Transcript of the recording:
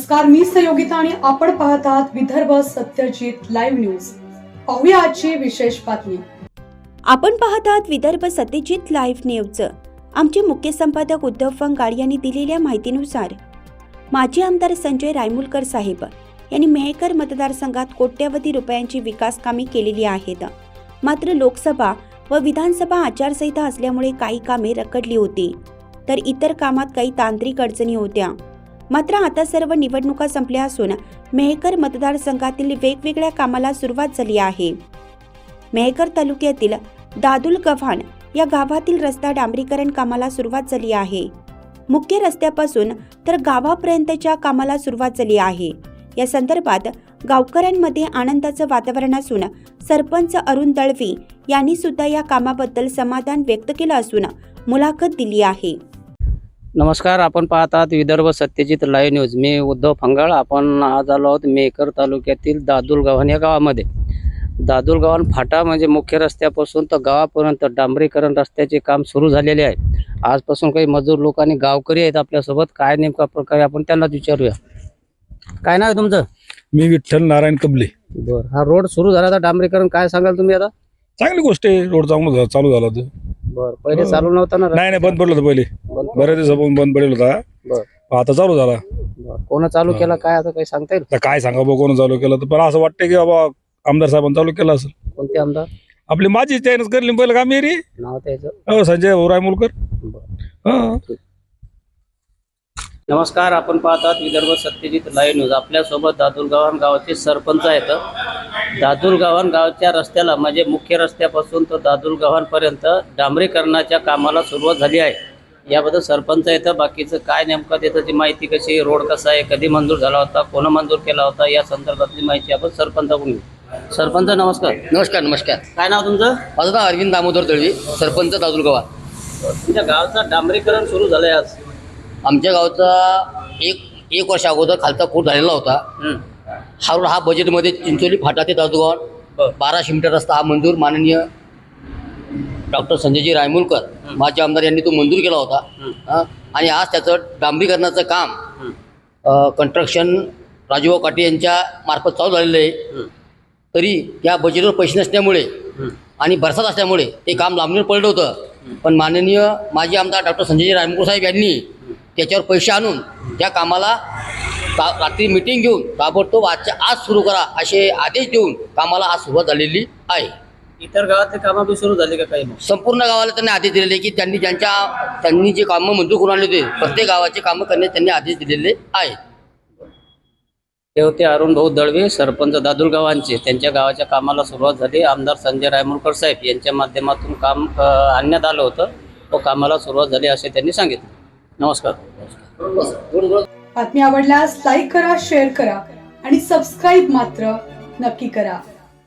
नमस्कार मी सयोगिता आणि आपण पाहत आहात विदर्भ सत्यजित लाईव्ह न्यूज. पाहूया आजची विशेष बातमी. आपण पाहत आहात विदर्भ सत्यजित लाईव्ह न्यूज. आमचे मुख्य संपादक उद्धव फंगाड यांनी दिलेल्या माहितीनुसार माजी आमदार संजय रायमुलकर साहेब यांनी मेहकर मतदारसंघात कोट्यवधी रुपयांची विकास कामे केलेली आहेत. मात्र लोकसभा व विधानसभा आचारसंहिता असल्यामुळे काही कामे रखडली होती. तर इतर कामात काही तांत्रिक अडचणी होत्या. मात्र आता सर्व निवडणुका संपल्या असून मेहकर मतदारसंघातील वेगवेगळ्या कामाला सुरुवात झाली आहे. मेहकर तालुक्यातील दादुल गव्हाण या गावातील रस्ता डांबरीकरण कामाला सुरुवात झाली आहे. मुख्य रस्त्यापासून तर गावापर्यंतच्या कामाला सुरुवात झाली आहे. या संदर्भात गावकऱ्यांमध्ये आनंदाचं वातावरण असून सरपंच अरुण दळवी यांनी सुद्धा या कामाबद्दल समाधान व्यक्त केलं असून मुलाखत दिली आहे. नमस्कार आपण पाहत आहात विदर्भ सत्यजित लाईव्ह न्यूज. मी उद्धव फंगाळ. आपण आज आलो आहोत मेकर तालुक्यातील दादुल गव्हाण या गावामध्ये. दादुल गव्हाण फाटा म्हणजे मुख्य रस्त्यापासून तर गावापर्यंत डांबरीकरण रस्त्याचे काम सुरू झालेले आहे. आजपासून काही मजूर लोक आणि गावकरी आहेत आपल्यासोबत. काय नेमका प्रकारे आपण त्यांनाच विचारूया? काय नाव आहे तुमचं? मी विठ्ठल नारायण कबले. बरं हा रोड सुरू झाला तर डांबरीकरण. काय सांगाल तुम्ही आता? चांगली गोष्ट आहे रोड चांगला झाला चालू झाला तर बरं पहिले चालू नव्हता ना नाही नाही बंद पडलं होतं पहिले. बंद बऱ्याच दिवसापासून बंद पडेल होता. बरं. आता चालू झाला. बरं. कोण चालू केला काय आता काही सांगता येईल? आता काय सांगा बा कोण चालू केलं तर. पण असं वाटतं की बाबा आमदार साहेबांनी चालू केलं असेल. कोणते आमदार? आपली माझी चॅनल करली पहिलं का मेरी नाव त्याचं हो संजय बरं. हा. नमस्कार आपण पाहतात विदर्भ सत्यजित लाईव्ह न्यूज. आपल्यासोबत दादुलगावान गावाचे सरपंच आहेत. दादुलगावान गावच्या रस्त्याला म्हणजे मुख्य रस्त्यापासून तर दादुलगावांपर्यंत डांबरीकरणाच्या कामाला सुरुवात झाली आहे. याबद्दल सरपंच येतं बाकीचं काय नेमकं त्याची माहिती कशी आहे, रोड कसा आहे कधी मंजूर झाला होता कोण मंजूर केला होता या संदर्भातली माहिती आपण सरपंचाकडून घेऊ. सरपंच नमस्कार. नमस्कार नमस्कार. काय नाव तुमचं? माझं नाव अरविंद दामोदर दळवी सरपंच दादुलगावा तुमच्या गावचं डांबरीकरण सुरू झालंय आज. आमच्या गावचा एक एक वर्ष अगोदर खालचा कोट झालेला होता. हं. हा हा बजेटमध्ये चिंचोली फाटा ते दादुगाव बरं. बाराशे मीटर रस्ता हा मंजूर माननीय डॉक्टर संजयजी रायमुलकर. माजी आमदार यांनी तो मंजूर केला होता. आणि आज त्याचं डांबरीकरणाचं काम. कंस्ट्रक्शन राजूभाऊ काटे यांच्या मार्फत चालू झालेलं आहे. तरी या बजेटवर पैसे नसल्यामुळे. आणि बरसात असल्यामुळे ते काम लांबणीवर पडलं होतं पण माननीय माजी आमदार डॉक्टर संजय रायमुकर साहेब यांनी त्याच्यावर पैसे आणून त्या कामाला ता- रात्री मिटिंग घेऊन ताबडतोब आजच्या आज सुरू करा असे आदेश देऊन कामाला आज सुरुवात झालेली आहे इतर गावातले कामं बी सुरू झाली का काही मग संपूर्ण गावाला त्यांनी आदेश दिलेले की त्यांनी ज्यांच्या त्यांनी जे कामं मंजूर करून आणले होते प्रत्येक गावाचे कामं करण्यास त्यांनी आदेश दिलेले आहेत. ते होते अरुण भाऊ दळवे सरपंच दादुल गावांचे. त्यांच्या गावाच्या कामाला सुरुवात झाली. आमदार संजय रायमुरकर साहेब यांच्या माध्यमातून काम अ, आणण्यात आलं होतं. व कामाला सुरुवात झाली असे त्यांनी सांगितले. नमस्कार. बातमी आवडल्यास लाईक करा शेअर करा आणि सबस्क्राईब मात्र नक्की करा.